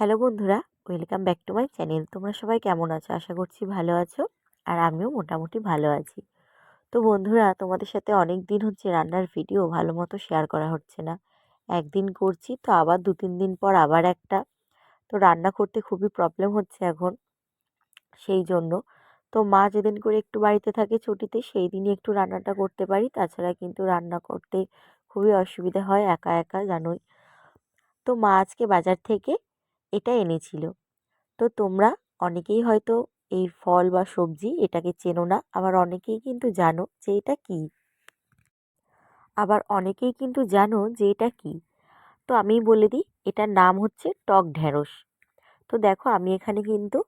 Hello বন্ধুরা, welcome back to my channel. তোমরা সবাই কেমন আছো? আশা করছি ভালো আছো আর আমিও মোটামুটি ভালো আছি। তো বন্ধুরা, তোমাদের সাথে অনেক দিন হচ্ছে রান্নার ভিডিও ভালো মতো শেয়ার করা হচ্ছে না। একদিন করছি, তো আবার দু, তিন দিন পর আবার একটা। তো রান্না করতে খুবই প্রবলেম হচ্ছে এখন, সেই জন্য। তো মা যেদিন করে একটু বাড়িতে থাকে ছুটিতে, সেই দিনই একটু রান্নাটা করতে পারি। তাছাড়া কিন্তু রান্না করতে খুবই অসুবিধা হয়, একা একা জানোই। তো মা আজকে বাজার থেকে এটা এনেছিল। তো তোমরা অনেকেই হয়তো এই ফল বা সবজি এটাকে চেনো না, আবার অনেকেই কিন্তু জানো যে এটা কী। আবার অনেকেই কিন্তু জানো যে এটা কী। তো আমি বলে দিই, এটার নাম হচ্ছে টক ঢ্যাঁড়স তো দেখো, আমি এখানে কিন্তু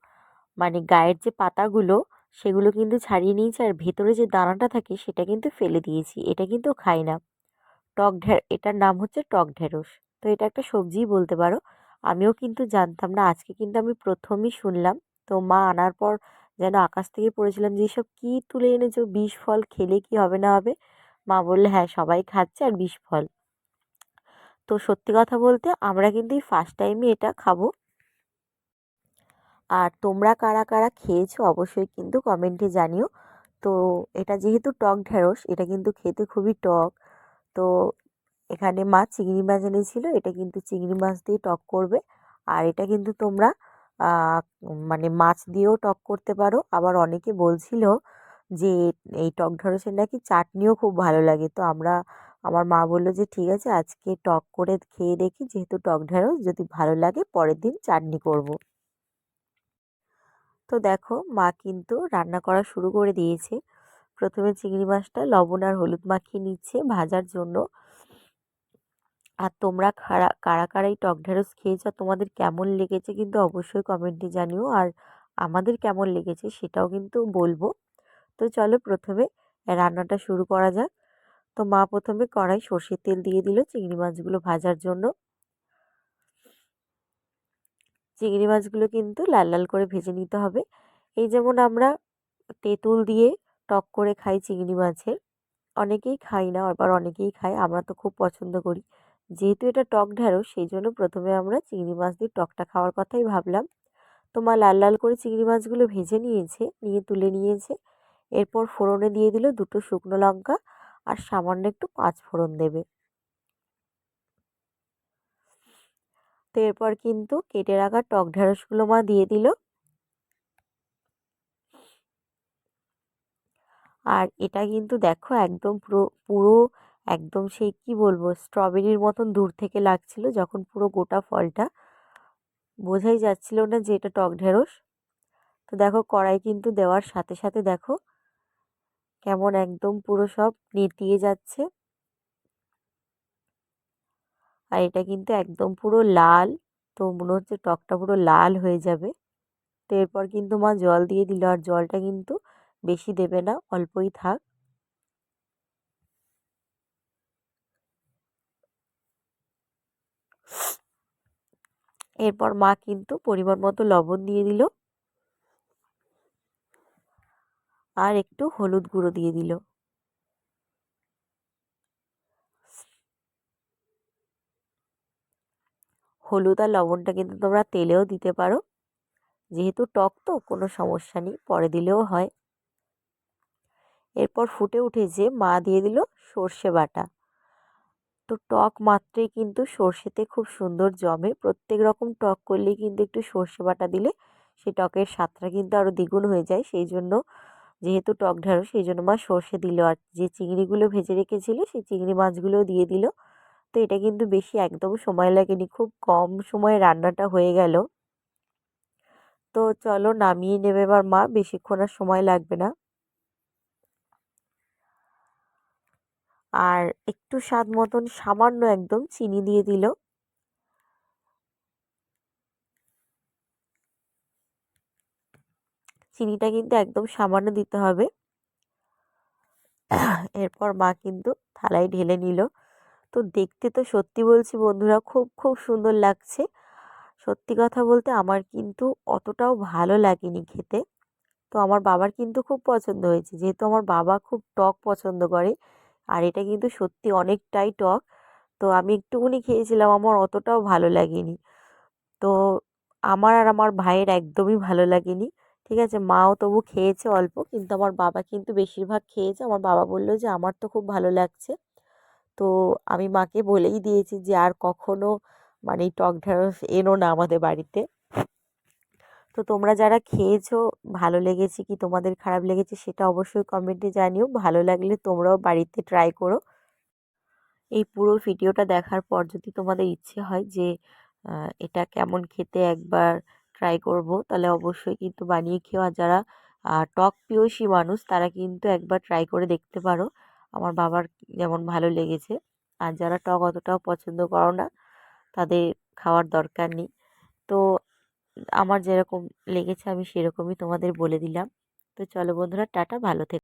মানে গায়ের যে পাতাগুলো, সেগুলো কিন্তু ছাড়িয়ে নিয়েছি আর ভেতরে যে দানাটা থাকে, সেটা কিন্তু ফেলে দিয়েছি। এটা কিন্তু খাই না। টক ঢ্যা এটার নাম হচ্ছে টক ঢ্যাঁড়স তো এটা একটা সবজিই বলতে পারো। আমিও কিন্তু জানতাম না। আজকে কিন্তু আমি প্রথমই শুনলাম। তো মা আনার পর যেন আকাশ থেকে পড়েছিলাম যে, এসব কী তুলে এনেছো? বিষ ফল খেলে কি হবে না হবে? মা বললে হ্যাঁ সবাই খাচ্ছে আর বিষ ফল। তো সত্যি কথা বলতে আমরা কিন্তু এই ফার্স্ট টাইমে এটা খাব। আর তোমরা কারা কারা খেয়েছো অবশ্যই কিন্তু কমেন্টে জানিও। তো এটা যেহেতু টক ঢ্যাঁড়স এটা কিন্তু খেতে খুবই টক। তো এখানে মা চিংড়ি মাছ এনেছিল, এটা কিন্তু চিংড়ি মাছ দিয়ে টক করবে। আর এটা কিন্তু তোমরা মানে মাছ দিয়েও টক করতে পারো। আবার অনেকে বলছিল যে, এই টক ঢ্যাঁড়সের নাকি চাটনিও খুব ভালো লাগে। তো আমরা, আমার মা বলল যে, ঠিক আছে, আজকে টক করে খেয়ে দেখি, যেহেতু টক ঢ্যাঁড়স যদি ভালো লাগে, পরের দিন চাটনি করব। তো দেখো, মা কিন্তু রান্না করা শুরু করে দিয়েছে। প্রথমে চিংড়ি মাছটা লবণ আর হলুদ মাখিয়ে নিচ্ছে ভাজার জন্য। আর তোমরা কারা কারা কারা এই টক ঢ্যাঁড়স খেয়েছো, তোমাদের কেমন লেগেছে কিন্তু অবশ্যই কমেন্টে জানিও। আর আমাদের কেমন লেগেছে সেটাও কিন্তু বলব। তো চলো প্রথমে রান্নাটা শুরু করা যাক। তো মা প্রথমে কড়াই সর্ষের তেল দিয়ে দিল চিংড়ি মাছগুলো ভাজার জন্য। চিংড়ি মাছগুলো কিন্তু লাল লাল করে ভেজে নিতে হবে। এই যেমন আমরা তেঁতুল দিয়ে টক করে খাই চিংড়ি মাছের, অনেকেই খাই না আবার অনেকেই খায়, আমরা তো খুব পছন্দ করি। যেহেতু এটা টক ঢ্যাঁড়স, সেই জন্য প্রথমে আমরা চিংড়ি মাছ দিয়ে টকটা খাওয়ার কথাই ভাবলাম। তো মা লাল লাল করে চিংড়ি মাছগুলো ভেজে নিয়েছে, নিয়ে তুলে নিয়েছে। এরপর ফোড়নে দিয়ে দিল দুটো শুকনো লঙ্কা আর সামান্য একটু পাঁচ ফোড়ন দেবে। তো এরপর কিন্তু কেটে রাখা টক ঢ্যাঁড়সগুলো মা দিয়ে দিল। আর এটা কিন্তু দেখো একদম পুরো পুরো একদম সেই কি বলব স্ট্রবেরির মতন দূর থেকে লাগছিল যখন পুরো গোটা ফলটা। বোঝাই যাচ্ছিল না যে এটা টক ঢেঁড়স। তো দেখো, কড়াই কিন্তু দেওয়ার সাথে সাথে দেখো, কেমন একদম পুরো সব নেতিয়ে যাচ্ছে। আর এটা কিন্তু একদম পুরো লাল, তো মনে হচ্ছে টকটা পুরো লাল হয়ে যাবে। তো এরপর কিন্তু মা জল দিয়ে দিল, আর জলটা কিন্তু বেশি দেবে না, অল্পই থাক। এরপর মা কিন্তু পরিমাণ মতো লবণ দিয়ে দিল। আর একটু হলুদ গুঁড়ো দিয়ে দিল। হলুদ আর লবণটা কিন্তু তোমরা তেলেও দিতে পারো। যেহেতু টক তো, কোনো সমস্যা নেই, পরে দিলেও হয়। এরপর ফুটে উঠেছে মা দিয়ে দিল সর্ষে বাটা। তো টক মাত্রেই কিন্তু সর্ষেতে খুব সুন্দর জমে। প্রত্যেক রকম টক করলেই কিন্তু একটু সর্ষে বাটা দিলে সেই টকের স্বাদটা কিন্তু আরও দ্বিগুণ হয়ে যায়। সেই জন্য যেহেতু টক ঢাড়ো সেই জন্য মা সর্ষে দিল। আর যে চিংড়িগুলো ভেজে রেখেছিল, সেই চিংড়ি মাছগুলোও দিয়ে দিল। তো এটা কিন্তু বেশি একদম সময় লাগেনি, খুব কম সময়ে রান্নাটা হয়ে গেল। তো চলো নামিয়ে নেবে এবার মা, বেশিক্ষণ আর সময় লাগবে না। আর একটু স্বাদ মতন সামান্য একদম চিনি দিয়ে দিল। চিনিটা কিন্তু একদম সামান্য দিতে হবে। এরপর মা কিন্তু থালায় ঢেলে নিল। তো দেখতে তো সত্যি বলছি বন্ধুরা, খুব খুব সুন্দর লাগছে। সত্যি কথা বলতে আমার কিন্তু অতটাও ভালো লাগেনি খেতে। তো আমার বাবার কিন্তু খুব পছন্দ হয়েছে। যেহেতু আমার বাবা খুব টক পছন্দ করে আর এটা কিন্তু সত্যি অনেকটাই টক। তো আমি একটুকুনি খেয়েছিলাম, আমার অতটাও ভালো লাগেনি। তো আমার আর আমার ভাইয়ের একদমই ভালো লাগেনি, ঠিক আছে? মাও তবু খেয়েছে অল্প, কিন্তু আমার বাবা কিন্তু বেশিরভাগ খেয়েছে। আমার বাবা বলল যে, আমার তো খুব ভালো লাগছে। তো আমি মাকে বলেই দিয়েছি যে, আর কখনো মানে টক ঢ্যাঁড়স এনো না আমাদের বাড়িতে। তো তোমরা যারা খেয়েছো, ভালো লেগেছে কি তোমাদের খারাপ লেগেছে সেটা অবশ্যই কমেন্টে জানিও। ভালো লাগলে তোমরাও বাড়িতে ট্রাই করো। এই পুরো ভিডিওটা দেখার পর যদি তোমাদের ইচ্ছে হয় যে এটা কেমন খেতে একবার ট্রাই করব, তাহলে অবশ্যই কিন্তু বানিয়ে খেয়ে আর যারা টক প্রিয়সী মানুষ, তারা কিন্তু একবার ট্রাই করে দেখতে পারো। আমার বাবার যেমন ভালো লেগেছে। আর যারা টক অতটাও পছন্দ করো না, তাদের খাওয়ার দরকার নেই। তো আমার যেরকম লেগেছে আমি সেরকমই তোমাদের বলে দিলাম। তো চলো বন্ধুরা টাটা ভালো থেকো।